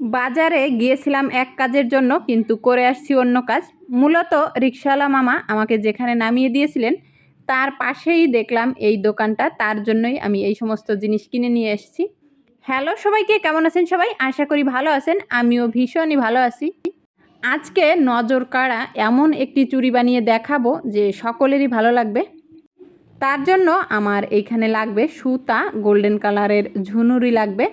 বাজারে গিয়েছিলাম এক কাজের জন্য, কিন্তু করে আসছি অন্য কাজ। মূলত রিক্সাওয়ালা মামা আমাকে যেখানে নামিয়ে দিয়েছিলেন, তার পাশেই দেখলাম এই দোকানটা। তার জন্যই আমি এই সমস্ত জিনিস কিনে নিয়ে এসেছি। হ্যালো সবাইকে, কেমন আছেন সবাই? আশা করি ভালো আছেন। আমিও ভীষণই ভালো আছি। আজকে নজর কাড়া এমন একটি চুরি বানিয়ে দেখাবো যে সকলেরই ভালো লাগবে। তার জন্য আমার এইখানে লাগবে সুতা, গোল্ডেন কালারের ঝুনুরি লাগবে।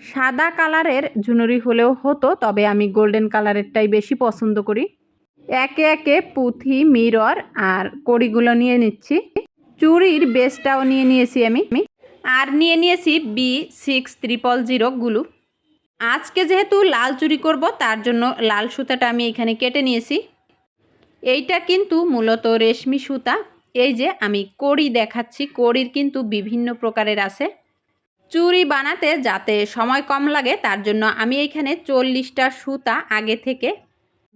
সাদা কালারের ঝুনুরি হলেও হতো, তবে আমি গোল্ডেন কালারেরটাই বেশি পছন্দ করি। একে একে পুঁথি, মিরর আর কড়িগুলো নিয়ে নিচ্ছি। চুরির বেসটাও নিয়ে নিয়েছি আমি। আর নিয়ে নিয়েছি বি সিক্স ত্রিপল জিরো গুলু। আজকে যেহেতু লাল চুরি করব, তার জন্য লাল সুতাটা আমি এখানে কেটে নিয়েছি। এইটা কিন্তু মূলত রেশমি সুতা। এই যে আমি কড়ি দেখাচ্ছি, কড়ির কিন্তু বিভিন্ন প্রকারের আছে। চুড়ি বানাতে যাতে সময় কম লাগে, তার জন্য আমি এইখানে চল্লিশটা সুতা আগে থেকে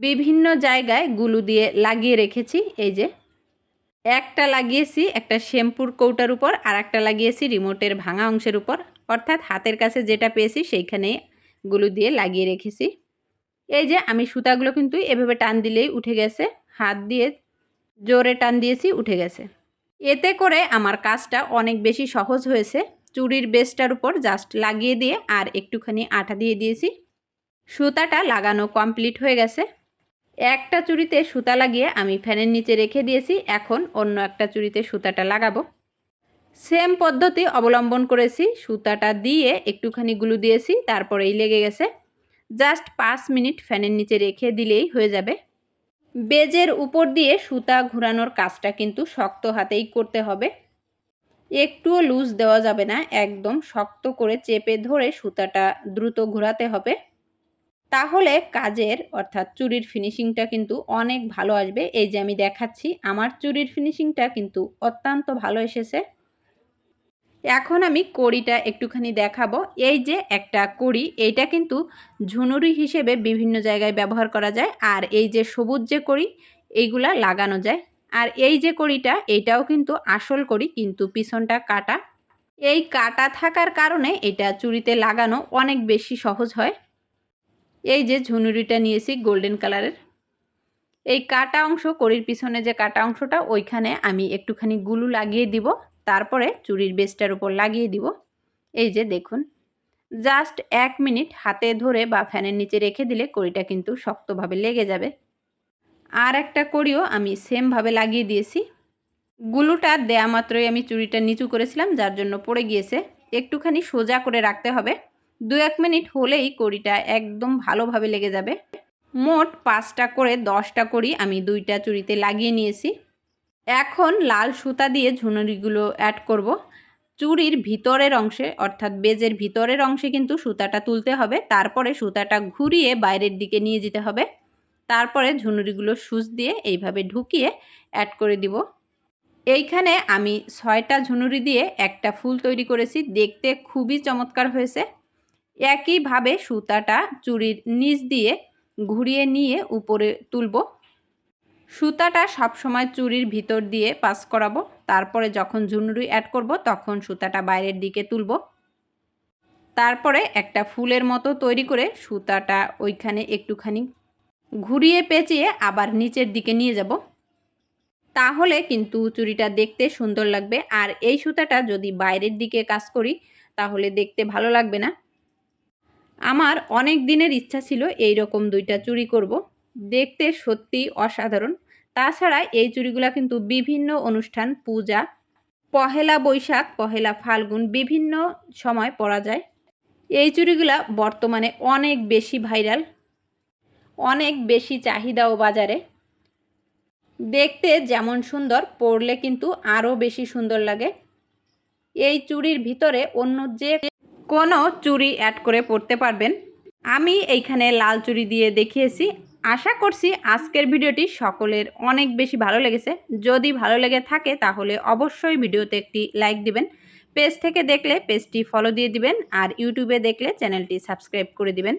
বিভিন্ন জায়গায় গুলু দিয়ে লাগিয়ে রেখেছি। এই যে, একটা লাগিয়েছি একটা শ্যাম্পুর কৌটার উপর, আর একটা লাগিয়েছি রিমোটের ভাঙা অংশের উপর। অর্থাৎ হাতের কাছে যেটা পেয়েছি সেইখানে গুলু দিয়ে লাগিয়ে রেখেছি। এই যে, আমি সুতাগুলো কিন্তু এভাবে টান দিলেই উঠে গেছে। হাত দিয়ে জোরে টান দিয়েছি, উঠে গেছে। এতে করে আমার কাজটা অনেক বেশি সহজ হয়েছে। চুড়ির বেসটার উপর জাস্ট লাগিয়ে দিয়ে আর একটুখানি আঠা দিয়ে দিয়েছি। সুতাটা লাগানো কমপ্লিট হয়ে গেছে। একটা চুড়িতে সুতা লাগিয়ে আমি ফ্যানের নিচে রেখে দিয়েছি। এখন অন্য একটা চুড়িতে সুতাটা লাগাবো। সেম পদ্ধতি অবলম্বন করেছি। সুতাটা দিয়ে একটুখানি গুলু দিয়েছি, তারপরেই লেগে গেছে। জাস্ট পাঁচ মিনিট ফ্যানের নিচে রেখে দিলেই হয়ে যাবে। বেজের উপর দিয়ে সুতা ঘোরানোর কাজটা কিন্তু শক্ত হাতেই করতে হবে। একটুও লুজ দেওয়া যাবে না, একদম শক্ত করে চেপে ধরে সুতাটা দ্রুত ঘোরাতে হবে। তাহলে কাজের, অর্থাৎ চুরির ফিনিশিংটা কিন্তু অনেক ভালো আসবে। এই যে আমি দেখাচ্ছি, আমার চুরির ফিনিশিংটা কিন্তু অত্যন্ত ভালো এসেছে। এখন আমি কড়িটা একটুখানি দেখাবো। এই যে একটা কড়ি, এইটা কিন্তু ঝুনুরি হিসেবে বিভিন্ন জায়গায় ব্যবহার করা যায়। আর এই যে সবুজ যে কড়ি, এইগুলা লাগানো যায়। আর এই যে কড়িটা এইটাও কিন্তু আসল কড়ি, কিন্তু পিছনটা কাটা। এই কাটা থাকার কারণে এটা চুরিতে লাগানো অনেক বেশি সহজ হয়। এই যে ঝুনুরিটা নিয়েছি গোল্ডেন কালারের। এই কাটা অংশ, কড়ির পিছনে যে কাটা অংশটা, ওইখানে আমি একটুখানি গুলু লাগিয়ে দিব। তারপরে চুরির বেসটার উপর লাগিয়ে দিব। এই যে দেখুন, জাস্ট এক মিনিট হাতে ধরে বা ফ্যানের নিচে রেখে দিলে কড়িটা কিন্তু শক্তভাবে লেগে যাবে। আর একটা কড়িও আমি সেমভাবে লাগিয়ে দিয়েছি। গুলুটা দেয়া মাত্রই আমি চুড়িটা নিচু করেছিলাম, যার জন্য পড়ে গিয়েছে। একটুখানি সোজা করে রাখতে হবে। দু এক মিনিট হলেই কড়িটা একদম ভালোভাবে লেগে যাবে। মোট পাঁচটা করে দশটা কড়ি আমি দুইটা চুড়িতে লাগিয়ে নিয়েছি। এখন লাল সুতা দিয়ে ঝুনুরিগুলো অ্যাড করব। চুড়ির ভিতরের অংশে, অর্থাৎ বেজের ভিতরের অংশে কিন্তু সুতাটা তুলতে হবে। তারপরে সুতাটা ঘুরিয়ে বাইরের দিকে নিয়ে যেতে হবে। তারপরে ঝুনুরিগুলো সুচ দিয়ে এইভাবে ঢুকিয়ে অ্যাড করে দিব। এইখানে আমি ছয়টা ঝুনুরি দিয়ে একটা ফুল তৈরি করেছি। দেখতে খুবই চমৎকার হয়েছে। একইভাবে সুতাটা চুরির নিচ দিয়ে ঘুরিয়ে নিয়ে উপরে তুলব। সুতাটা সবসময় চুরির ভিতর দিয়ে পাস করাবো। তারপরে যখন ঝুনুরি অ্যাড করব, তখন সুতাটা বাইরের দিকে তুলব। তারপরে একটা ফুলের মতো তৈরি করে সুতাটা ওইখানে একটুখানি ঘুরিয়ে পেঁচিয়ে আবার নিচের দিকে নিয়ে যাব। তাহলে কিন্তু চুড়িটা দেখতে সুন্দর লাগবে। আর এই সুতাটা যদি বাইরের দিকে কাজ করি, তাহলে দেখতে ভালো লাগবে না। আমার অনেক দিনের ইচ্ছা ছিল এই রকম দুইটা চুড়ি করব। দেখতে সত্যি অসাধারণ। তাছাড়া এই চুড়িগুলো কিন্তু বিভিন্ন অনুষ্ঠান, পূজা, পহেলা বৈশাখ, পহেলা ফাল্গুন বিভিন্ন সময় পরা যায়। এই চুড়িগুলা বর্তমানে অনেক বেশি ভাইরাল। অনেক বেশি চাহিদাও বাজারে। দেখতে যেমন সুন্দর, পরলে কিন্তু আরও বেশি সুন্দর লাগে। এই চুড়ির ভিতরে অন্য যে কোনো চুড়ি অ্যাড করে পরতে পারবেন। আমি এইখানে লাল চুড়ি দিয়ে দেখিয়েছি। আশা করছি আজকের ভিডিওটি সকলের অনেক বেশি ভালো লেগেছে। যদি ভালো লেগে থাকে তাহলে অবশ্যই ভিডিওতে একটি লাইক দিবেন। পেজ থেকে দেখলে পেজটি ফলো দিয়ে দিবেন আর ইউটিউবে দেখলে চ্যানেলটি সাবস্ক্রাইব করে দিবেন।